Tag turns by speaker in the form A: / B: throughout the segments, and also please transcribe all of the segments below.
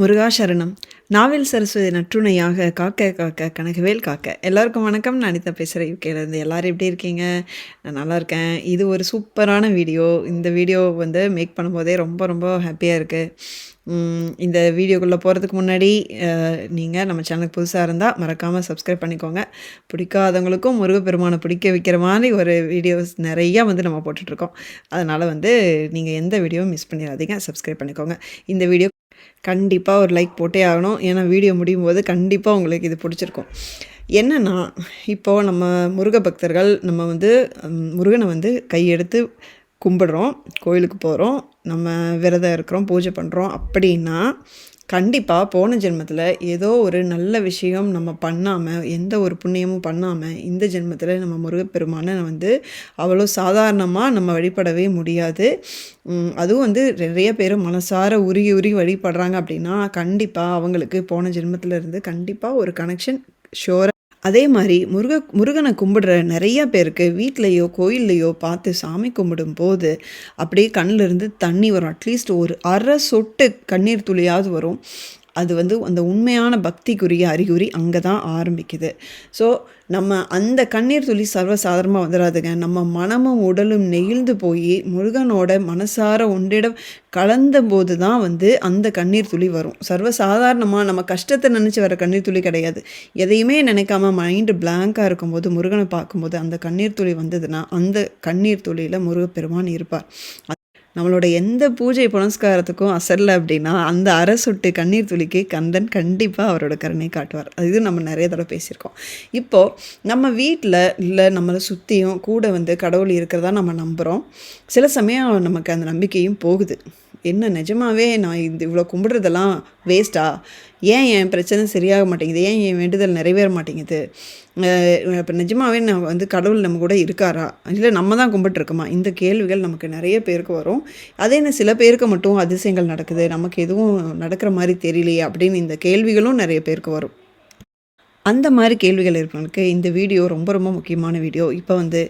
A: முருகாசரணம். நாவில் சரஸ்வதி நற்றுணையாக காக்க காக்க கனகவேல் காக்க. எல்லாருக்கும் வணக்கம். நான் அனிதா பேசுகிறேன் யூகேலேருந்து எல்லோரும் எப்படி இருக்கீங்க? நான் நல்லா இருக்கேன். இது ஒரு சூப்பரான வீடியோ. இந்த வீடியோ வந்து மேக் பண்ணும்போதே ரொம்ப ரொம்ப ஹாப்பியாக இருக்குது இந்த வீடியோக்குள்ளே போகிறதுக்கு முன்னாடி நீங்கள் நம்ம சேனலுக்கு புதுசாக இருந்தால் மறக்காமல் சப்ஸ்கிரைப் பண்ணிக்கோங்க. பிடிக்காதவங்களுக்கும் முருகப்பெருமானை பிடிக்க வைக்கிற மாதிரி ஒரு வீடியோஸ் நிறையா வந்து நம்ம போட்டுட்ருக்கோம் அதனால் வந்து நீங்கள் எந்த வீடியோவும் மிஸ் பண்ணிடாதீங்க. சப்ஸ்கிரைப் பண்ணிக்கோங்க. இந்த வீடியோ கண்டிப்பாக ஒரு லைக் போட்டே ஆகணும். ஏன்னா வீடியோ முடியும் போது கண்டிப்பாக உங்களுக்கு இது பிடிச்சிருக்கும். என்னென்னா இப்போது நம்ம முருக பக்தர்கள் நம்ம வந்து முருகனை வந்து கையெடுத்து கும்பிடுறோம். கோயிலுக்கு போகிறோம் நம்ம விரதம் இருக்கிறோம் பூஜை பண்ணுறோம் அப்படின்னா கண்டிப்பாக போன ஜென்மத்தில் ஏதோ ஒரு நல்ல விஷயம் நம்ம பண்ணாமல் எந்த ஒரு புண்ணியமும் பண்ணாமல் இந்த ஜென்மத்தில் நம்ம முருகப்பெருமானை வந்து அவ்வளோ சாதாரணமாக நம்ம வழிபடவே முடியாது. அதுவும் வந்து நிறைய பேர் மனசார உருகி உருகி வழிபடுறாங்க அப்படின்னா கண்டிப்பாக அவங்களுக்கு போன ஜென்மத்தில் இருந்து கண்டிப்பாக ஒரு கனெக்ஷன் ஷோராக அதே மாதிரி முருக முருகனை கும்பிடுற நிறைய பேருக்கு வீட்லேயோ கோயில்லையோ பார்த்து சாமி கும்பிடும் போது அப்படியே கண்ணிலிருந்து தண்ணி வரும். அட்லீஸ்ட் ஒரு அரை சொட்டு கண்ணீர் துளியாவது வரும். அது வந்து அந்த உண்மையான பக்திக்குரிய அறிகுறி அங்கே தான் ஆரம்பிக்குது. ஸோ நம்ம அந்த கண்ணீர் துளி சர்வசாதாரணமாக வந்துடாதுங்க நம்ம மனமும் உடலும் நெகிழ்ந்து போய் முருகனோட மனசார ஒன்றிடம் கலந்த போது தான் வந்து அந்த கண்ணீர் துளி வரும். சர்வசாதாரணமாக நம்ம கஷ்டத்தை நினச்சி வர கண்ணீர் துளி கிடையாது. எதையுமே நினைக்காம மைண்டு பிளாங்காக இருக்கும்போது முருகனை பார்க்கும்போது அந்த கண்ணீர் துளி வந்ததுன்னா அந்த கண்ணீர் துளியில் முருகப்பெருமான் இருப்பார். நம்மளோட எந்த பூஜை புனஸ்காரத்துக்கும் அசரல அப்படின்னா அந்த அரை சொட்டு கண்ணீர் துளிக்கு கந்தன் கண்டிப்பாக அவரோட கருணை காட்டுவார். இது நம்ம நிறைய தடவை பேசியிருக்கோம். இப்போது நம்ம வீட்டில் இல்லை நம்மளை சுற்றியும் கூட வந்து கடவுள் இருக்கிறதா நம்ம நம்புகிறோம் சில சமயம் நமக்கு அந்த நம்பிக்கையும் போகுது. என்ன நிஜமாவே நான் இது இவ்வளோ கும்பிட்றதெல்லாம் வேஸ்ட்டா ஏன் என் பிரச்சனை சரியாக மாட்டேங்குது? ஏன் என் வேண்டுதல் நிறைவேற மாட்டேங்குது? இப்போ நிஜமாகவே நான் வந்து கடவுள் நம்ம கூட இருக்காரா? இல்லை நம்ம தான் கும்பிட்டுருக்கோமா? இந்த கேள்விகள் நமக்கு நிறைய பேருக்கு வரும். அதே என்ன சில பேருக்கு மட்டும் அதிசயங்கள் நடக்குது. நமக்கு எதுவும் நடக்கிற மாதிரி தெரியலையே அப்படின்னு இந்த கேள்விகளும் நிறைய பேருக்கு வரும். அந்த மாதிரி கேள்விகள் இருப்பவங்களுக்கு இந்த வீடியோ ரொம்ப ரொம்ப முக்கியமான வீடியோ. இப்போ வந்து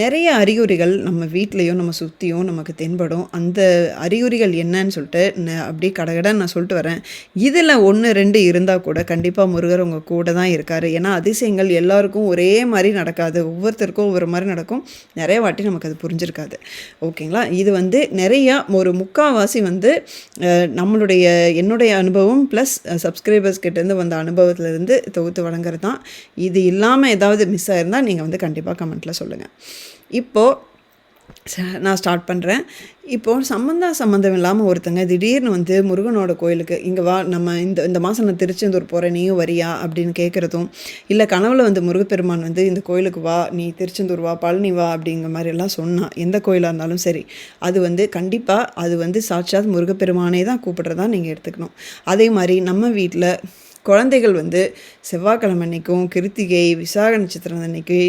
A: நிறைய அறிகுறிகள் நம்ம வீட்லேயும் நம்ம சுற்றியும் நமக்கு தென்படும். அந்த அறிகுறிகள் என்னன்னு சொல்லிட்டு அப்படியே கடகடன் நான் சொல்லிட்டு வரேன். இதில் ஒன்று ரெண்டு இருந்தால் கூட கண்டிப்பாக முருகர் உங்கள் கூட தான் இருக்கார். ஏன்னா அதிசயங்கள் எல்லாருக்கும் ஒரே மாதிரி நடக்காது. ஒவ்வொருத்தருக்கும் ஒவ்வொரு மாதிரி நடக்கும். நிறைய வாட்டி நமக்கு அது புரிஞ்சிருக்காது. ஓகேங்களா? இது வந்து நிறையா ஒரு முக்கால்வாசி வந்து நம்மளுடைய என்னுடைய அனுபவம் ப்ளஸ் சப்ஸ்கிரைபர்ஸ் கிட்டேருந்து வந்த அனுபவத்திலேருந்து தொகுத்து வழங்க வாங்குறது தான் இது இல்லாமல் ஏதாவது மிஸ் ஆயிருந்தால் நீங்கள் வந்து கண்டிப்பாக கமெண்ட்டில் சொல்லுங்கள் இப்போது நான் ஸ்டார்ட் பண்ணுறேன் இப்போது சம்மந்தா சம்மந்தம் இல்லாமல் ஒருத்தங்க திடீர்னு வந்து முருகனோட கோயிலுக்கு இங்கே வா நம்ம இந்த இந்த மாதம் நான் திருச்செந்தூர் போகிறேன் நீயும் வரியா? அப்படின்னு கேட்குறதும் இல்லை கனவில் வந்து முருகப்பெருமான் வந்து இந்த கோயிலுக்கு வா நீ திருச்செந்தூர் வா பழனி வா அப்படிங்கிற மாதிரிலாம் சொன்னான் எந்த கோயிலாக இருந்தாலும் சரி அது வந்து கண்டிப்பாக அது வந்து சாட்சாத் முருகப்பெருமானே தான் கூப்பிட்றதா நீங்கள் எடுத்துக்கணும். அதே மாதிரி நம்ம வீட்டில் குழந்தைகள் வந்து செவ்வாய்க்கிழமை அன்னைக்கும் கிருத்திகை விசாக நட்சத்திரம் அன்னைக்கு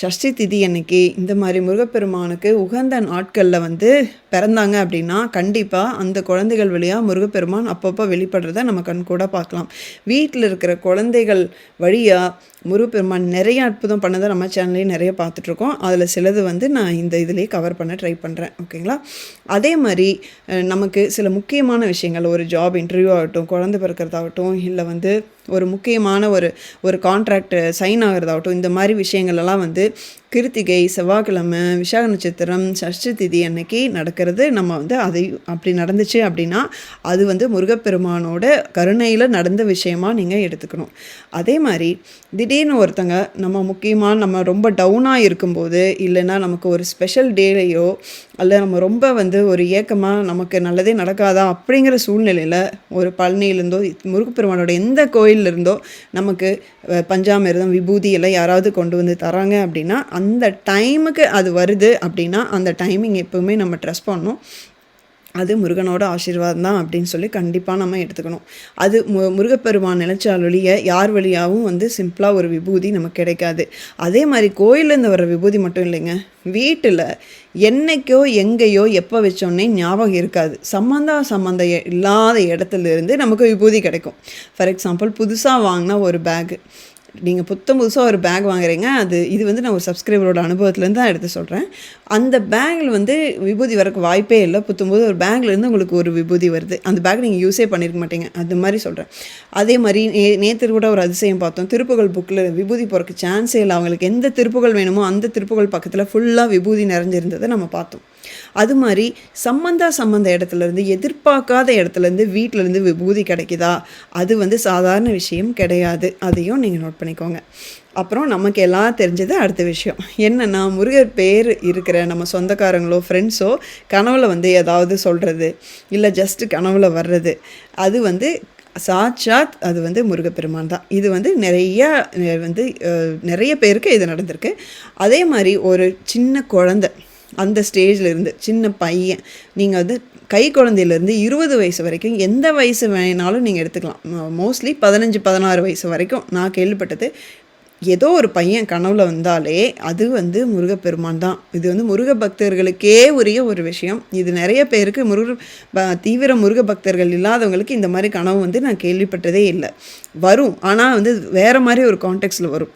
A: ஷஷ்டி திதி அன்னைக்கு இந்த மாதிரி முருகப்பெருமானுக்கு உகந்த நாட்களில் வந்து பிறந்தாங்க அப்படின்னா கண்டிப்பாக அந்த குழந்தைகள் வழியாக முருகப்பெருமான் அப்பப்போ வெளிப்படுறத நம்ம கண் கூட பார்க்கலாம். வீட்டில் இருக்கிற குழந்தைகள் வழியாக முருகப்பெருமான் நிறைய அற்புதம் பண்ணதை நம்ம சேனல்லையும் நிறைய பார்த்துட்ருக்கோம். அதில் சிலது வந்து நான் இந்த இதிலே கவர் பண்ண ட்ரை பண்ணுறேன் ஓகேங்களா? அதே மாதிரி நமக்கு சில முக்கியமான விஷயங்கள் ஒரு ஜாப் இன்டர்வியூ ஆகட்டும் குழந்தை பிறக்கிறதாகட்டும் இல்லை வந்து ஒரு முக்கியமான ஒரு ஒரு கான்ட்ராக்ட் சைன் ஆகிறதாகட்டும் இந்த மாதிரி விஷயங்கள்லாம் வந்து கிருத்திகை செவ்வாய்க்கிழமை விசாக நட்சத்திரம் சஷ்டி திதி அன்னைக்கு நடக்கிறது. நம்ம வந்து அதை அப்படி நடந்துச்சு அப்படின்னா அது வந்து முருகப்பெருமானோட கருணையில் நடந்த விஷயமா நீங்கள் எடுத்துக்கணும். அதே மாதிரி திடீர்னு ஒருத்தங்க நம்ம முக்கியமாக நம்ம ரொம்ப டவுனாக இருக்கும்போது இல்லைன்னா நமக்கு ஒரு ஸ்பெஷல் டேலையோ அல்ல நம்ம ரொம்ப வந்து ஒரு ஏக்கமாக நமக்கு நல்லதே நடக்காதா அப்படிங்கிற சூழ்நிலையில் ஒரு பழனியிலேருந்தோ முருகப்பெருமானோட எந்த கோயில் கோயிலிருந்தோ நமக்கு பஞ்சாமிரதம் விபூதி எல்லாம் யாராவது கொண்டு வந்து தராங்க அப்படின்னா அந்த டைமுக்கு அது வருது அப்படின்னா அந்த டைமிங் எப்போவுமே நம்ம ட்ரெஸ் பண்ணணும். அது முருகனோட ஆசீர்வாதம் தான் அப்படின்னு சொல்லி கண்டிப்பாக நம்ம எடுத்துக்கணும். அது மு முருகப்பெருமான் நினைச்சால் வழிய யார் வழியாகவும் வந்து சிம்பிளாக ஒரு விபூதி நமக்கு கிடைக்காது. அதே மாதிரி கோயிலேருந்து வர விபூதி மட்டும் இல்லைங்க. வீட்டில் என்னைக்கோ எங்கேயோ எப்போ வச்சோன்னே ஞாபகம் இருக்காது. சம்மந்தா சம்மந்தம் இல்லாத இடத்துல இருந்து நமக்கு விபூதி கிடைக்கும். ஃபார் எக்ஸாம்பிள் புதுசாக வாங்கினா ஒரு பேகு நீங்கள் புத்தம் புதுசாக ஒரு பேக் வாங்குறீங்க அது இது வந்து நான் ஒரு சப்ஸ்கிரைபரோட அனுபவத்துலேருந்து தான் எடுத்து சொல்கிறேன் அந்த பேக்கில் வந்து விபூதி வரக்கு வாய்ப்பே இல்லை. புத்தும்போது ஒரு பேக்லேருந்து உங்களுக்கு ஒரு விபூதி வருது. அந்த பேக் நீங்கள் யூஸே பண்ணியிருக்க மாட்டீங்க. அது மாதிரி சொல்கிறேன் அதே மாதிரி நே நேற்று கூட ஒரு அதிசயம் பார்த்தோம். திருப்புகள் புக்கில் விபூதி போகிறக்கு சான்ஸே இல்லை. அவங்களுக்கு எந்த திருப்புகள் வேணுமோ அந்த திருப்புகள் பக்கத்தில் ஃபுல்லாக விபூதி நிறைஞ்சிருந்ததை நம்ம பார்த்தோம். அது மாதிரி சம்மந்தா சம்மந்த இடத்துலேருந்து எதிர்பார்க்காத இடத்துலேருந்து வீட்டிலேருந்து விபூதி கிடைக்குதா? அது வந்து சாதாரண விஷயம் கிடையாது. அதையும் நீங்கள் நோட் பண்ணிக்கோங்க. அப்புறம் நமக்கு எல்லாம் தெரிஞ்சது அடுத்த விஷயம். என்னென்னா முருகர் பேர் இருக்கிற நம்ம சொந்தக்காரங்களோ ஃப்ரெண்ட்ஸோ கனவுல வந்து ஏதாவது சொல்கிறது இல்லை ஜஸ்ட்டு கனவுல வர்றது அது வந்து சாட்சாத் அது வந்து முருகப்பெருமான் தான். இது வந்து நிறைய வந்து நிறைய பேருக்கு இது நடந்திருக்கு. அதே மாதிரி ஒரு சின்ன குழந்தை அந்த ஸ்டேஜில் இருந்து சின்ன பையன் நீங்கள் வந்து கை குழந்தையிலேருந்து இருபது வயசு வரைக்கும் எந்த வயசு வேணாலும் நீங்கள் எடுத்துக்கலாம். மோஸ்ட்லி பதினஞ்சு பதினாறு வயசு வரைக்கும் நான் கேள்விப்பட்டது. ஏதோ ஒரு பையன் கனவுல வந்தாலே அது வந்து முருகப்பெருமான் தான். இது வந்து முருக பக்தர்களுக்கே உரிய ஒரு விஷயம். இது நிறைய பேருக்கு முருக ப- தீவிர முருக பக்தர்கள் இல்லாதவங்களுக்கு இந்த மாதிரி கனவு வந்து நான் கேள்விப்பட்டதே இல்லை. வரும். ஆனால் வந்து வேற மாதிரி ஒரு கான்டெக்ட்ல வரும்.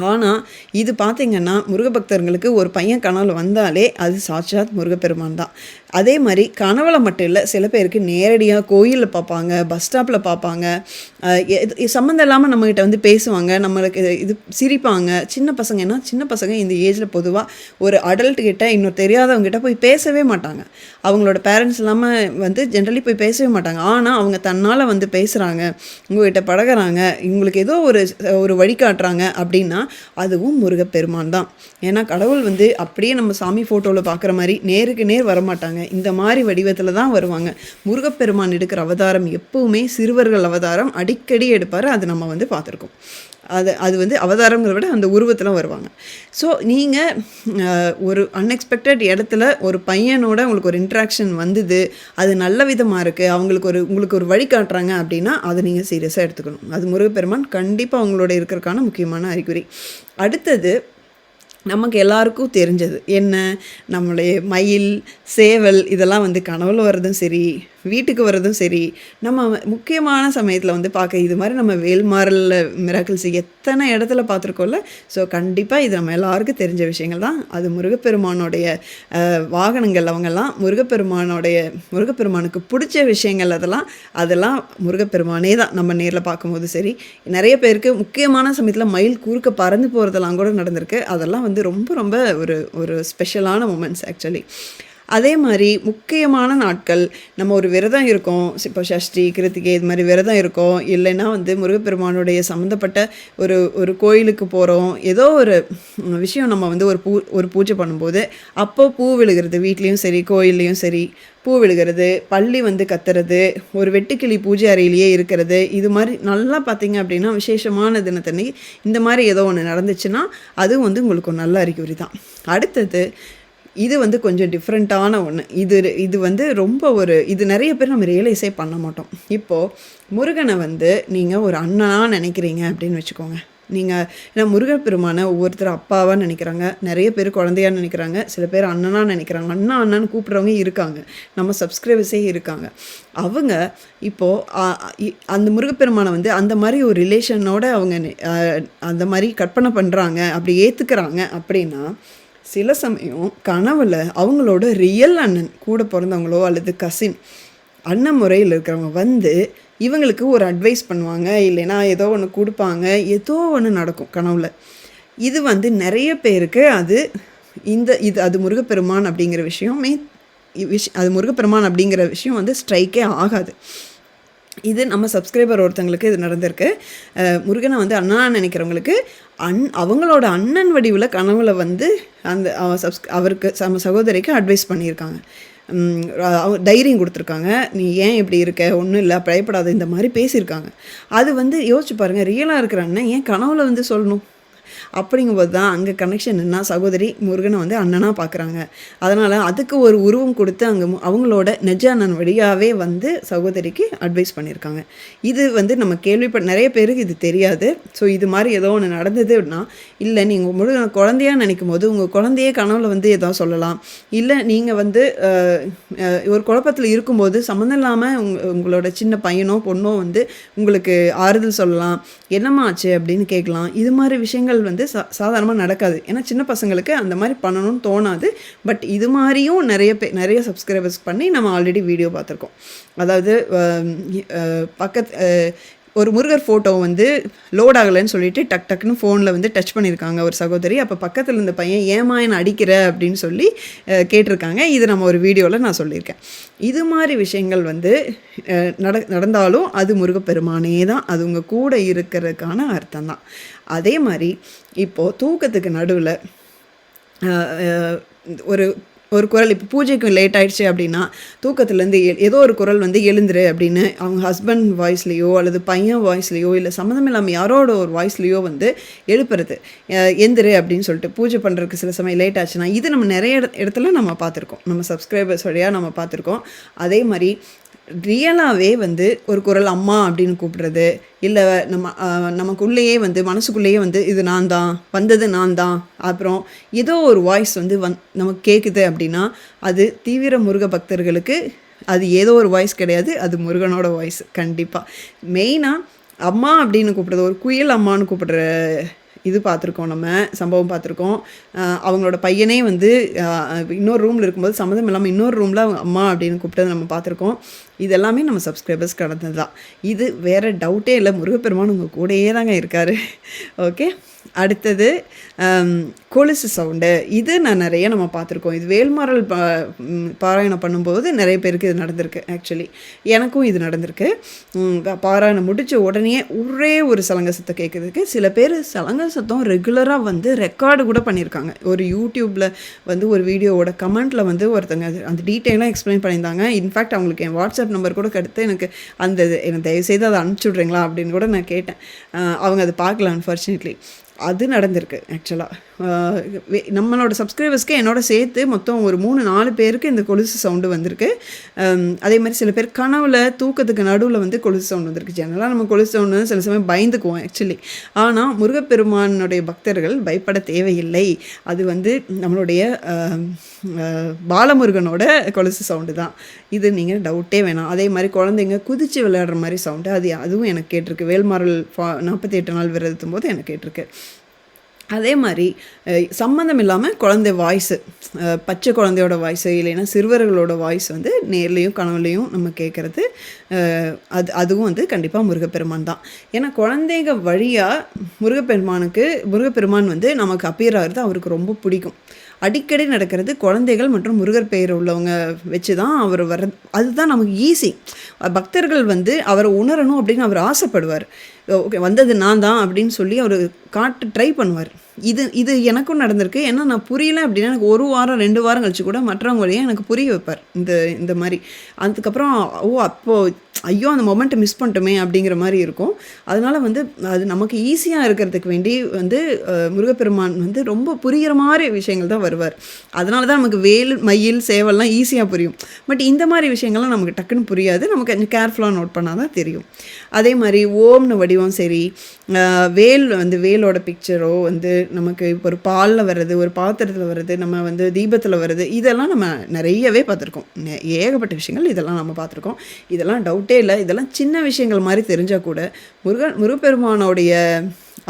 A: ஆனால் இது பார்த்திங்கன்னா முருகபக்தர்களுக்கு ஒரு பையன் கனவுல வந்தாலே அது சாட்சாத் முருகப்பெருமான் தான். அதே மாதிரி கனவுல மட்டும் இல்லை சில பேருக்கு நேரடியாக கோயிலில் பார்ப்பாங்க பஸ் ஸ்டாப்பில் பார்ப்பாங்க. எது- சம்மந்தம் இல்லாமல் நம்மக்கிட்ட வந்து பேசுவாங்க நம்மளுக்கு இது- இது சிரிப்பாங்க. சின்ன பசங்கன்னா சின்ன பசங்க இந்த ஏஜில் பொதுவாக ஒரு அடல்ட் கிட்ட இன்னொரு தெரியாதவங்ககிட்ட போய் பேசவே மாட்டாங்க. அவங்களோட பேரண்ட்ஸ் இல்லாமல் வந்து ஜென்ரலி போய் பேசவே மாட்டாங்க. ஆனால் அவங்க தன்னால் வந்து பேசுகிறாங்க உங்ககிட்ட பழகிறாங்க இவங்களுக்கு ஏதோ ஒரு ஒரு வழிகாட்டுறாங்க அப்படின்னா அதுவும் முருகப்பெருமான் தான். ஏன்னா கடவுள் வந்து அப்படியே நம்ம சாமி ஃபோட்டோவில் பார்க்குற மாதிரி நேருக்கு நேர் வரமாட்டாங்க. இந்த மாதிரி வடிவத்தில் தான் வருவாங்க. முருகப்பெருமான் எடுக்கிற அவதாரம் எப்பவுமே சிறுவர்கள் அவதாரம். அடிக்கடி எடுப்பார். அது நம்ம வந்து பார்த்துருக்கோம். அது அது வந்து அவதாரங்கிறத விட அந்த உருவத்தில் வருவாங்க. ஸோ நீங்கள் ஒரு அன்எக்ஸ்பெக்டட் இடத்துல ஒரு பையனோட உங்களுக்கு ஒரு இன்ட்ராக்ஷன் வந்தது. அது நல்ல விதமாக இருக்குது அவங்களுக்கு ஒரு உங்களுக்கு ஒரு வழி காட்டுறாங்க அப்படின்னா அதை நீங்கள் சீரியஸாக எடுத்துக்கணும். அது முருகப்பெருமான் கண்டிப்பாக அவங்களோட இருக்கிறதுக்கான முக்கியமான அறிகுறி. அடுத்தது நமக்கு எல்லாருக்கும் தெரிஞ்சது. என்ன? நம்மளுடைய மயில் சேவல் இதெல்லாம் வந்து கனவுல வர்றதும் சரி வீட்டுக்கு வர்றதும் சரி நம்ம முக்கியமான சமயத்தில் வந்து பார்க்க இது மாதிரி நம்ம வேல்மாறலில் மிராக்கிள்ஸ் எத்தனை இடத்துல பார்த்துருக்கோம்ல? ஸோ கண்டிப்பாக இது நம்ம எல்லாருக்கும் தெரிஞ்ச விஷயங்கள் தான். அது முருகப்பெருமானுடைய வாகனங்கள் அவங்கெல்லாம் முருகப்பெருமானுடைய முருகப்பெருமானுக்கு பிடிச்ச விஷயங்கள் அதெல்லாம் அதெல்லாம் முருகப்பெருமானே தான் நம்ம நேரில் பார்க்கும்போது சரி. நிறைய பேருக்கு முக்கியமான சமயத்தில் மயில் குறுக்க பறந்து போகிறதெல்லாம் கூட நடந்திருக்கு. அதெல்லாம் வந்து ரொம்ப ரொம்ப ஒரு ஒரு ஸ்பெஷலான மூமெண்ட்ஸ் ஆக்சுவலி அதே மாதிரி முக்கியமான நாட்கள் நம்ம ஒரு விரதம் இருக்கோம் இப்போ சஷ்டி கிருத்திகை இது மாதிரி விரதம் இருக்கோம் இல்லைன்னா வந்து முருகப்பெருமானுடைய சம்மந்தப்பட்ட ஒரு ஒரு கோயிலுக்கு போகிறோம் ஏதோ ஒரு விஷயம் நம்ம வந்து ஒரு பூ ஒரு பூஜை பண்ணும்போது அப்போ பூ விழுகிறது வீட்லேயும் சரி கோயில்லையும் சரி பூ விழுகிறது பள்ளி வந்து கத்துறது ஒரு வெட்டுக்கிளி பூஜை அறையிலேயே இருக்கிறது இது மாதிரி நல்லா பார்த்தீங்க அப்படின்னா விசேஷமான தினத்தன்னைக்கு இந்த மாதிரி ஏதோ ஒன்று நடந்துச்சுன்னா அதுவும் வந்து உங்களுக்கு ஒரு நல்ல அறிகுறி தான். அடுத்தது இது வந்து கொஞ்சம் டிஃப்ரெண்ட்டான ஒன்று இது இது வந்து ரொம்ப ஒரு இது நிறைய பேர் நம்ம ரியலைஸே பண்ண மாட்டோம். இப்போது முருகனை வந்து நீங்கள் ஒரு அண்ணனாக நினைக்கிறீங்க அப்படின்னு வச்சுக்கோங்க. நீங்கள் ஏன்னா முருகப்பெருமானை ஒவ்வொருத்தர் அப்பாவாக நினைக்கிறாங்க. நிறைய பேர் குழந்தையா நினைக்கிறாங்க. சில பேர் அண்ணனாக நினைக்கிறாங்க. அண்ணா அண்ணான்னு கூப்பிட்றவங்க இருக்காங்க. நம்ம சப்ஸ்கிரைபர்ஸே இருக்காங்க. அவங்க இப்போது அந்த முருகப்பெருமானை வந்து அந்த மாதிரி ஒரு ரிலேஷனோட அவங்க அந்த மாதிரி கற்பனை பண்ணுறாங்க அப்படி ஏற்றுக்கிறாங்க அப்படின்னா சில சமயம் கனவில் அவங்களோட ரியல் அண்ணன் கூட பிறந்தவங்களோ அல்லது கசின் அண்ணன் முறையில் இருக்கிறவங்க வந்து இவங்களுக்கு ஒரு அட்வைஸ் பண்ணுவாங்க. இல்லைன்னா ஏதோ ஒன்று கொடுப்பாங்க. ஏதோ ஒன்று நடக்கும் கனவுல. இது வந்து நிறைய பேருக்கு அது இந்த இது அது முருகப்பெருமான் அப்படிங்கிற விஷயமே விஷ் அது முருகப்பெருமான் அப்படிங்கிற விஷயம் வந்து ஸ்ட்ரைக்கே ஆகாது. இது நம்ம சப்ஸ்கிரைபர் ஒருத்தங்களுக்கு இது நடந்திருக்கு. முருகனை வந்து அண்ணா நினைக்கிறவங்களுக்கு அன் அவங்களோட அண்ணன் வடிவில் கனவுல வந்து அந்த அவ சப்ஸ் அவருக்கு நம்ம சகோதரிக்கு அட்வைஸ் பண்ணியிருக்காங்க. அவங்க தைரியம் கொடுத்துருக்காங்க. நீ ஏன் இப்படி இருக்க? ஒன்றும் இல்லை பயப்படாத. இந்த மாதிரி பேசியிருக்காங்க. அது வந்து யோசிச்சு பாருங்கள் ரியலாக இருக்கிற அண்ணன் ஏன் கனவுல வந்து சொல்லணும்? அப்படிங்கும்போது தான் அங்கே கனெக்ஷன் என்ன சகோதரி முருகனை வந்து அண்ணனாக பார்க்குறாங்க அதனால் அதுக்கு ஒரு உருவம் கொடுத்து அங்கே அவங்களோட நெஜ அண்ணன் வழியாகவே வந்து சகோதரிக்கு அட்வைஸ் பண்ணியிருக்காங்க இது வந்து நம்ம கேள்விப்பட்ட நிறைய பேருக்கு இது தெரியாது. ஸோ இது மாதிரி ஏதோ ஒன்று நடந்தது அப்படின்னா இல்லை நீங்கள் முருகனை குழந்தையாக நினைக்கும் போது உங்கள் குழந்தையே கனவுல வந்து ஏதோ சொல்லலாம். இல்லை நீங்கள் வந்து ஒரு குழப்பத்தில் இருக்கும்போது சம்மந்தம் இல்லாமல் உங் உங்களோட சின்ன பையனோ பொண்ணோ வந்து உங்களுக்கு ஆறுதல் சொல்லலாம். என்னம்மா ஆச்சு? அப்படின்னு கேட்கலாம். இது மாதிரி விஷயங்கள் வந்து சா சாதாரணமாக நடக்காது. ஏன்னா சின்ன பசங்களுக்கு அந்த மாதிரி பண்ணணும்னு தோணாது. பட் இது மாதிரியும் நிறைய பே நிறைய சப்ஸ்கிரைபர்ஸ் பண்ணி நம்ம ஆல்ரெடி வீடியோ பார்த்துருக்கோம். அதாவது பக்கத்து அஹ், ஒரு முருகர் ஃபோட்டோ வந்து லோட் ஆகலைன்னு சொல்லிட்டு டக் டக்குன்னு ஃபோனில் வந்து டச் பண்ணியிருக்காங்க ஒரு சகோதரி. அப்போ பக்கத்தில் இருந்த பையன் ஏமா என்னை அடிக்கிற? அப்படின்னு சொல்லி கேட்டிருக்காங்க. இது நம்ம ஒரு வீடியோவில் நான் சொல்லியிருக்கேன். இது மாதிரி விஷயங்கள் வந்து நட நடந்தாலும் அது முருகப்பெருமானே தான். அது உங்கள் கூட இருக்கிறதுக்கான அர்த்தம் தான். அதே மாதிரி இப்போது தூக்கத்துக்கு நடுவில் ஒரு ஒரு குரல் இப்போ பூஜைக்கு லேட் ஆயிடுச்சு அப்படின்னா தூக்கத்துலேருந்து எ ஏதோ ஒரு குரல் வந்து எழுந்துரு அப்படின்னு அவங்க ஹஸ்பண்ட் வாய்ஸ்லேயோ அல்லது பையன் வாய்ஸ்லேயோ இல்லை சம்மந்தம் இல்லாமல் யாரோட ஒரு வாய்ஸ்லேயோ வந்து எழுப்புறது. எந்திரு அப்படின்னு சொல்லிட்டு பூஜை பண்ணுறதுக்கு சில சமயம் லேட் ஆச்சுன்னா இது நம்ம நிறைய இட- இடத்துல நம்ம பார்த்துருக்கோம். நம்ம சப்ஸ்கிரைபர்ஸ் வழியாக நம்ம பார்த்துருக்கோம். அதே மாதிரி ரியலாகவே வந்து ஒரு குரல் அம்மா அப்படின்னு கூப்பிடுறது இல்லை நம்ம நமக்குள்ளேயே வந்து மனசுக்குள்ளேயே வந்து இது நான் தான் வந்தது நான் தான். அப்புறம் ஏதோ ஒரு வாய்ஸ் வந்து வந் நமக்கு கேட்குது அப்படின்னா அது தீவிர முருக பக்தர்களுக்கு அது ஏதோ ஒரு வாய்ஸ் கிடையாது அது முருகனோட வாய்ஸ் கண்டிப்பாக மெயினாக அம்மா அப்படின்னு கூப்பிடுறது ஒரு குயில் அம்மான்னு கூப்பிடுற இது பார்த்துருக்கோம் நம்ம சம்பவம் பார்த்துருக்கோம். அவங்களோட பையனே வந்து இன்னொரு ரூமில் இருக்கும்போது சம்மந்தம் இல்லாமல் இன்னொரு ரூமில் அவங்க அம்மா அப்படின்னு கூப்பிட்டதை நம்ம பார்த்துருக்கோம். இதெல்லாமே நம்ம சப்ஸ்கிரைபர்ஸ் கடந்தது தான் இது வேறு டவுட்டே இல்லை. முருகப்பெருமான் உங்கள் கூடயே தாங்க இருக்கார். ஓகே அடுத்தது கொலுசு சவுண்டு இது நான் நிறைய நம்ம பார்த்துருக்கோம். இது வேல்மாரல் பா பாராயணம் பண்ணும்போது நிறைய பேருக்கு இது நடந்திருக்கு ஆக்சுவலி எனக்கும் இது நடந்திருக்கு. பாராயணம் முடித்த உடனே ஒரே ஒரு சலங்க சத்தம் கேட்குறதுக்கு சில பேர் சலங்க சத்தம் ரெகுலராக வந்து ரெக்கார்டு கூட பண்ணியிருக்காங்க. ஒரு யூடியூப்பில் வந்து ஒரு வீடியோவோட கமெண்ட்டில் வந்து ஒருத்தங்க அந்த டீட்டெயிலாக எக்ஸ்பிளைன் பண்ணியிருந்தாங்க. இன்ஃபேக்ட் அவங்களுக்கு என் வாட்ஸ்அப் நம்பர் கூட கடுத்து எனக்கு அந்த எனக்கு தயவுசெய்து அதை அனுப்பிச்சி விட்றீங்களா அப்படின்னு கூட நான் கேட்டேன். அவங்க அதை பார்க்கல அன்ஃபார்ச்சுனேட்லி அது நடந்திருக்கு ஆக்சுவலாக நம்மளோட சப்ஸ்கிரைபர்ஸ்க்கு என்னோட சேர்த்து மொத்தம் ஒரு மூணு நாலு பேருக்கு இந்த கொலுசு சவுண்டு வந்திருக்கு. அதே மாதிரி சில பேர் கனவுல தூக்கத்துக்கு நடுவில் வந்து கொலுசு சவுண்ட் வந்திருக்கு. ஜெனரலாக நம்ம கொலுசு சவுண்டு சில சமயம் பயந்துக்குவோம் ஆக்சுவலி ஆனால் முருகப்பெருமானுடைய பக்தர்கள் பயப்பட தேவையில்லை. அது வந்து நம்மளுடைய பாலமுருகனோட கொலுசு சவுண்டு தான். இது நீங்கள் டவுட்டே வேணாம். அதே மாதிரி குழந்தைங்க குதிச்சு விளையாடுற மாதிரி சவுண்டு அது அதுவும் எனக்கு கேட்டிருக்கு. வேல்மாரல் ஃபா நாற்பத்தி எட்டு நாள் விரதத்தும் போது எனக்கு கேட்டிருக்கு. அதே மாதிரி சம்மந்தம் இல்லாமல் குழந்தை வாய்ஸு பச்சை குழந்தையோட வாய்ஸு இல்லைன்னா சிறுவர்களோட வாய்ஸ் வந்து நேர்லேயும் கனவுலையும் நம்ம கேட்குறது அது அதுவும் வந்து கண்டிப்பாக முருகப்பெருமான் தான். ஏன்னா குழந்தைங்க வழியாக முருகப்பெருமானுக்கு முருகப்பெருமான் வந்து நமக்கு அப்பியர் ஆகிறது அவருக்கு ரொம்ப பிடிக்கும். அடிக்கடி நடக்கிறது குழந்தைகள் மற்றும் முருகர் பெயர் உள்ளவங்க வச்சு தான் அவர் வர அதுதான் நமக்கு ஈஸி பக்தர்கள் வந்து அவரை உணரணும் அப்படின்னு அவர் ஆசைப்படுவார். ஓகே வந்தது நான் தான் அப்படின்னு சொல்லி அவர் காட்டு ட்ரை பண்ணுவார். இது இது எனக்கும் நடந்திருக்கு. ஏன்னா நான் புரியல அப்படின்னா எனக்கு ஒரு வாரம் ரெண்டு வாரம் கழிச்சு கூட மற்றவங்க எனக்கு புரிய வைப்பார். இந்த இந்த மாதிரி. அதுக்கப்புறம் ஓ அப்போது ஐயோ அந்த மொமெண்ட்டை மிஸ் பண்ணிட்டோமே அப்படிங்கிற மாதிரி இருக்கும். அதனால் வந்து அது நமக்கு ஈஸியாக இருக்கிறதுக்கு வேண்டி வந்து முருகப்பெருமான் வந்து ரொம்ப புரிகிற மாதிரி விஷயங்கள் தான் வருவார். அதனால தான் நமக்கு வேல் மயில் சேவல்லாம் ஈஸியாக புரியும். பட் இந்த மாதிரி விஷயங்கள்லாம் நமக்கு டக்குன்னு புரியாது. நமக்கு கொஞ்சம் கேர்ஃபுல்லாக நோட் பண்ணால் தான் தெரியும். அதே மாதிரி ஓம்னு வடிவம் சரி வேல் வந்து வேலோட பிக்சரோ வந்து நமக்கு இப்போ ஒரு பாலில் வர்றது ஒரு பாத்திரத்தில் வர்றது நம்ம வந்து தீபத்தில் வர்றது இதெல்லாம் நம்ம நிறையவே பார்த்துருக்கோம். ஏகப்பட்ட விஷயங்கள் இதெல்லாம் நம்ம பார்த்துருக்கோம். இதெல்லாம் டவுட்டே இல்லை. இதெல்லாம் சின்ன விஷயங்கள் மாதிரி தெரிஞ்சால் கூட முருகன் முருகப்பெருமானோடைய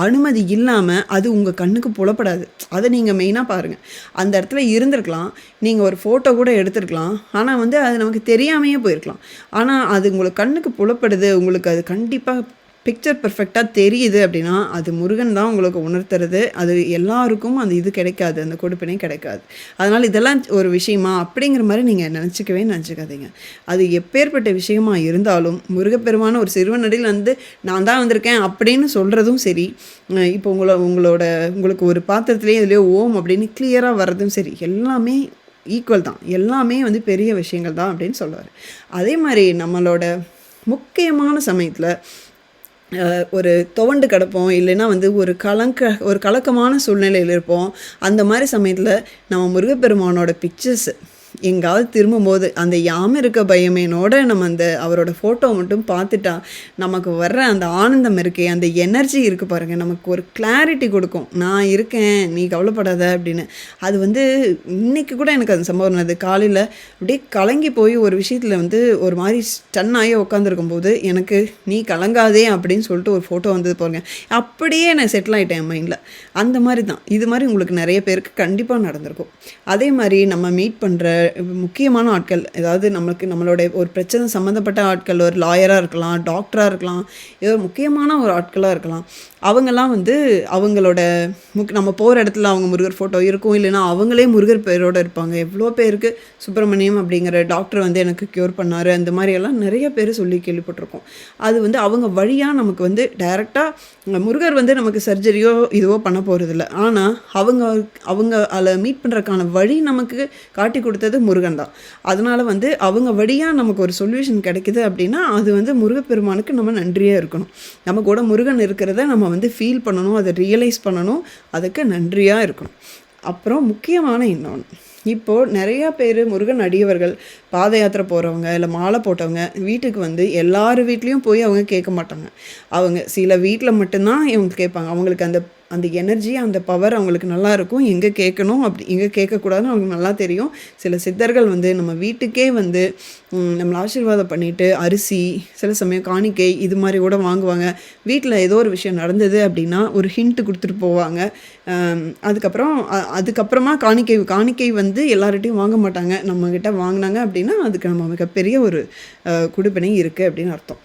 A: அனுமதி இல்லாமல் அது உங்கள் கண்ணுக்கு புலப்படாது. அதை நீங்கள் மெயினாக பாருங்கள் அந்த இடத்துல இருந்திருக்கலாம். நீங்கள் ஒரு ஃபோட்டோ கூட எடுத்திருக்கலாம். ஆனால் வந்து அது நமக்கு தெரியாமையே போயிருக்கலாம். ஆனால் அது உங்களுக்கு கண்ணுக்கு புலப்படுது. உங்களுக்கு அது கண்டிப்பாக பிக்சர் பர்ஃபெக்டாக தெரியுது அப்படின்னா அது முருகன் தான் உங்களுக்கு உணர்த்துறது. அது எல்லாருக்கும் அந்த இது கிடைக்காது அந்த கொடுப்பினை கிடைக்காது. அதனால் இதெல்லாம் ஒரு விஷயமா? அப்படிங்கிற மாதிரி நீங்கள் நினச்சிக்கவே நினச்சிக்காதீங்க. அது எப்பேற்பட்ட விஷயமா இருந்தாலும் முருகப்பெருமான ஒரு சிறுவனடியில் வந்து நான் தான் வந்திருக்கேன் அப்படின்னு சொல்கிறதும் சரி இப்போ உங்களை உங்களோட உங்களுக்கு ஒரு பாத்திரத்துலேயே இதுலேயோ ஓம் அப்படின்னு கிளியராக வர்றதும் சரி எல்லாமே ஈக்குவல் தான். எல்லாமே வந்து பெரிய விஷயங்கள் தான் அப்படின்னு சொல்லுவார். அதே மாதிரி நம்மளோட முக்கியமான சமயத்தில் ஒரு துவண்டு கிடப்போம் இல்லைன்னா வந்து ஒரு கலங்க ஒரு கலக்கமான சூழ்நிலையில் இருப்போம். அந்த மாதிரி சமயத்தில் நம்ம முருகப்பெருமானோட பிக்சர்ஸ் எங்காவது திரும்பும்போது அந்த யாம இருக்க பயமேனோட நம்ம அந்த அவரோட ஃபோட்டோ மட்டும் பார்த்துட்டா நமக்கு வர்ற அந்த ஆனந்தம் இருக்கே அந்த எனர்ஜி இருக்குது பாருங்கள் நமக்கு ஒரு கிளாரிட்டி கொடுக்கும். நான் இருக்கேன் நீ கவலைப்படாத அப்படின்னு. அது வந்து இன்னைக்கு கூட எனக்கு அந்த சம்பவம் நடந்தது. காலையில் அப்படியே கலங்கி போய் ஒரு விஷயத்தில் வந்து ஒரு மாதிரி ஸ்டன்னாகி உட்காந்துருக்கும் போது எனக்கு நீ கலங்காதே அப்படின்னு சொல்லிட்டு ஒரு ஃபோட்டோ வந்தது பாருங்க. அப்படியே நான் செட்டில் ஆகிட்டேன் என் மைண்டில் அந்த மாதிரி தான். இது மாதிரி உங்களுக்கு நிறைய பேருக்கு கண்டிப்பாக நடந்திருக்கும். அதே மாதிரி நம்ம மீட் பண்ணுற முக்கியமான ஆட்கள் ஏதாவது நம்மளுக்கு நம்மளுடைய ஒரு பிரச்சனை சம்மந்தப்பட்ட ஆட்கள் ஒரு லாயராக இருக்கலாம் டாக்டராக இருக்கலாம் ஏதோ முக்கியமான ஒரு ஆட்களாக இருக்கலாம். அவங்கெல்லாம் வந்து அவங்களோட முக் நம்ம போகிற இடத்துல அவங்க முருகர் ஃபோட்டோ இருக்கும் இல்லைன்னா அவங்களே முருகர் பேரோட இருப்பாங்க. எவ்வளோ பேருக்கு சுப்பிரமணியம் அப்படிங்கிற டாக்டர் வந்து எனக்கு க்யூர் பண்ணார் அந்த மாதிரியெல்லாம் நிறைய பேர் சொல்லி கேள்விப்பட்டிருக்கோம். அது வந்து அவங்க வழியாக நமக்கு வந்து டைரெக்டாக முருகர் வந்து நமக்கு சர்ஜரியோ இதுவோ பண்ண போகிறதில்ல ஆனால் அவங்க அவங்க அதில் மீட் பண்ணுறதுக்கான வழி நமக்கு காட்டி கொடுத்தது முருகன் தான். அதனால் வந்து அவங்க வழியாக நமக்கு ஒரு சொல்யூஷன் கிடைக்குது அப்படின்னா அது வந்து முருகப்பெருமானுக்கு நம்ம நன்றியாக இருக்கணும். நம்ம கூட முருகன் இருக்கிறத நம்ம வந்து ஃபீல் பண்ணணும் அதை ரியலைஸ் பண்ணணும் அதுக்கு நன்றியாக இருக்கணும். அப்புறம் முக்கியமான இன்னொன்று இப்போது நிறையா பேர் முருகன் அடியவர்கள் பாத யாத்திரை போகிறவங்க இல்லை மாலை போட்டவங்க வீட்டுக்கு வந்து எல்லார் வீட்லேயும் போய் அவங்க கேட்க மாட்டாங்க. அவங்க சில வீட்டில் மட்டும்தான் இவங்க கேட்பாங்க. அவங்களுக்கு அந்த அந்த எனர்ஜி அந்த பவர் அவங்களுக்கு நல்லா இருக்கும். எங்கே கேட்கணும்? அப்படி எங்கே கேட்கக்கூடாதுன்னு அவங்களுக்கு நல்லா தெரியும். சில சித்தர்கள் வந்து நம்ம வீட்டுக்கே வந்து நம்மளை ஆசீர்வாதம் பண்ணிட்டு அரிசி சில சமயம் காணிக்கை இது மாதிரி கூட வாங்குவாங்க. வீட்டில் ஏதோ ஒரு விஷயம் நடந்தது அப்படின்னா ஒரு ஹிண்ட் கொடுத்துட்டு போவாங்க. அதுக்கப்புறம் அதுக்கப்புறமா காணிக்கை காணிக்கை வந்து எல்லார்கிட்டையும் வாங்க மாட்டாங்க. நம்மக்கிட்ட வாங்கினாங்க அப்படின்னா அதுக்கு நம்ம மிகப்பெரிய ஒரு அஹ், குடுப்பினை இருக்குது அப்படின்னு அர்த்தம்.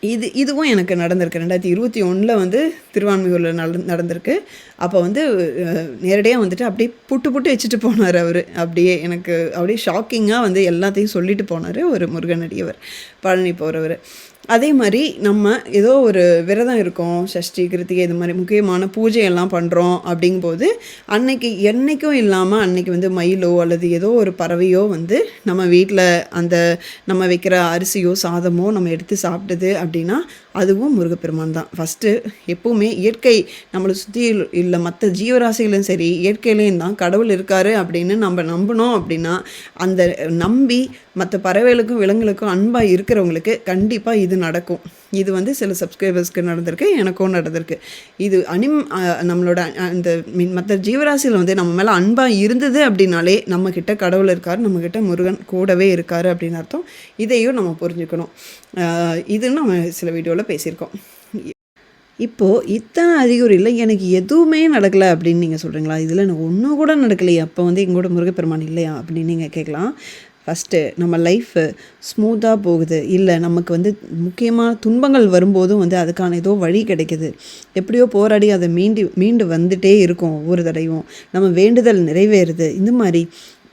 A: இது இதுவும் எனக்கு நடந்திருக்கு. ரெண்டாயிரத்தி இருபத்தி ஒன்றில் வந்து திருவான்மையூரில் நட நடந்திருக்கு. அப்போ வந்து நேரடியாக வந்துட்டு அப்படியே புட்டு புட்டு வச்சுட்டு போனார் அவர். அப்படியே எனக்கு அப்படியே ஷாக்கிங்காக வந்து எல்லாத்தையும் சொல்லிட்டு போனார் ஒரு முருகனடியவர் பழனி போகிறவர் அதே மாதிரி நம்ம ஏதோ ஒரு விரதம் இருக்கோம் சஷ்டி கிருத்திகை இது மாதிரி முக்கியமான பூஜை எல்லாம் பண்ணுறோம் அப்படிங்கும்போது அன்னைக்கு என்னைக்கும் இல்லாமல் அன்னைக்கு வந்து மயிலோ அல்லது ஏதோ ஒரு பறவையோ வந்து நம்ம வீட்டில் அந்த நம்ம வைக்கிற அரிசியோ சாதமோ நம்ம எடுத்து சாப்பிட்டது அப்படின்னா அதுவும் முருகப்பெருமான் தான். ஃபஸ்ட்டு எப்போவுமே இயற்கை நம்மளை சுற்றி இல்லை மற்ற ஜீவராசிகளும் சரி இயற்கையிலையும் தான் கடவுள் இருக்காரு அப்படின்னு நம்ம நம்பினோம் அப்படின்னா அந்த நம்பி மற்ற பறவைகளுக்கும் விலங்குகளுக்கும் அன்பாக இருக்கிறவங்களுக்கு கண்டிப்பாக இது நடக்கும். இது வந்து சில சப்ஸ்கிரைபர்ஸ்க்கு நடந்திருக்கு எனக்கும் நடந்திருக்கு. இது அனிம் நம்மளோட அந்த மீன் மற்ற ஜீவராசியில் வந்து நம்ம மேலே அன்பாக இருந்தது அப்படின்னாலே நம்மக்கிட்ட கடவுள் இருக்கார் நம்மக்கிட்ட முருகன் கூடவே இருக்கார் அப்படின்னு அர்த்தம். இதையும் நம்ம புரிஞ்சுக்கணும். இதுன்னு இது நம்ம சில வீடியோவில் பேசியிருக்கோம். இப்போது இத்தனை அறிகுறியில் எனக்கு எதுவுமே நடக்கலை அப்படின்னு நீங்கள் சொல்கிறீங்களா இதில் எனக்கு ஒன்றும் கூட நடக்கலையே அப்போ வந்து எங்கூட முருகப்பெருமான் இல்லையா அப்படின்னு நீங்கள் கேட்கலாம். ஃபஸ்ட்டு நம்ம லைஃபு ஸ்மூத்தாக போகுது. இல்லை நமக்கு வந்து முக்கியமான துன்பங்கள் வரும்போதும் வந்து அதுக்கான ஏதோ வழி கிடைக்குது. எப்படியோ போராடி அதை மீண்டு மீண்டு வந்துட்டே இருக்கும் ஒவ்வொரு தடையும் நம்ம வேண்டுதல் நிறைவேறுது. இந்த மாதிரி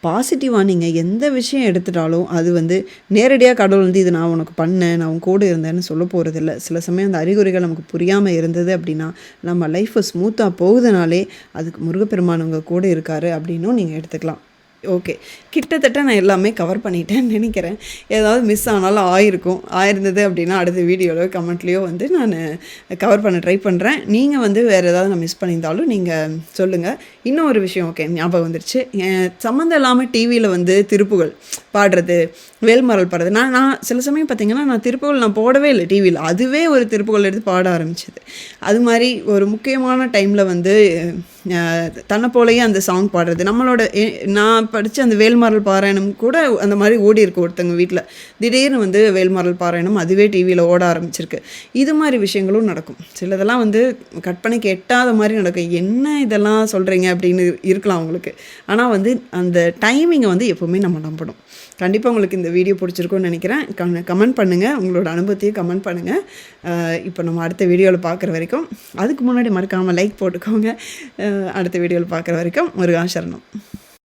A: பாசிட்டிவாக நீங்கள் எந்த விஷயம் எடுத்துட்டாலும் அது வந்து நேரடியாக கடவுள் வந்து இது நான் உனக்கு பண்ணேன் நான் உன் கூட இருந்தேன்னு சொல்ல போகிறதில்ல சில சமயம் அந்த அறிகுறிகள் நமக்கு புரியாமல் இருந்தது அப்படின்னா நம்ம லைஃப்பை ஸ்மூத்தாக போகுதுனாலே அதுக்கு முருகப்பெருமானவங்க கூட இருக்காரு அப்படின்னும் நீங்கள் எடுத்துக்கலாம். ஓகே கிட்டத்தட்ட நான் எல்லாமே கவர் பண்ணிட்டேன்னு நினைக்கிறேன். ஏதாவது மிஸ் ஆனாலும் ஆயிருக்கும். ஆயிருந்தது அப்படின்னா அடுத்த வீடியோவில் கமெண்ட்லேயோ வந்து நான் கவர் பண்ண ட்ரை பண்ணுறேன் நீங்கள் வந்து வேறு ஏதாவது நான் மிஸ் பண்ணியிருந்தாலும் நீங்கள் சொல்லுங்கள் இன்னும் ஒரு விஷயம் ஓகே ஞாபகம் வந்துருச்சு. சம்மந்தம் இல்லாமல் டிவியில் வந்து திருப்புகள் பாடுறது வேல்மரல் பாடுறது. நான் நான் சில சமயம் பார்த்தீங்கன்னா நான் திருப்புகள் நான் போடவே இல்லை டிவியில் அதுவே ஒரு திருப்புகள் எடுத்து பாட ஆரம்பிச்சது. அது மாதிரி ஒரு முக்கியமான டைமில் வந்து தன்னை போலயே அந்த சாங் பாடுறது. நம்மளோட நான் படித்த அந்த வேல்மாரல் பாராயணம் கூட அந்த மாதிரி ஓடி இருக்கு ஒருத்தங்க வீட்டில் திடீர்னு வந்து வேல்மாரல் பாராயணம் அதுவே டிவியில் ஓட ஆரம்பிச்சிருக்கு. இது மாதிரி விஷயங்களும் நடக்கும். சிலதெல்லாம் வந்து கற்பனைக்கு எட்டாத மாதிரி நடக்கும். என்ன இதெல்லாம் சொல்கிறீங்க அப்படின்னு இருக்கலாம் அவங்களுக்கு. ஆனால் வந்து அந்த டைமிங்கை வந்து எப்போவுமே நம்ம நம்பணும். கண்டிப்பாக உங்களுக்கு இந்த வீடியோ பிடிச்சிருக்கும்னு நினைக்கிறேன். கம் கமெண்ட் பண்ணுங்கள் உங்களோட அனுபவத்தையும் கமெண்ட் பண்ணுங்கள் இப்போ நம்ம அடுத்த வீடியோவில் பார்க்குற வரைக்கும் அதுக்கு முன்னாடி மறக்காமல் லைக் போட்டுக்கோங்க. அடுத்த வீடியோவில் பார்க்குற வரைக்கும் முருகா சரணம்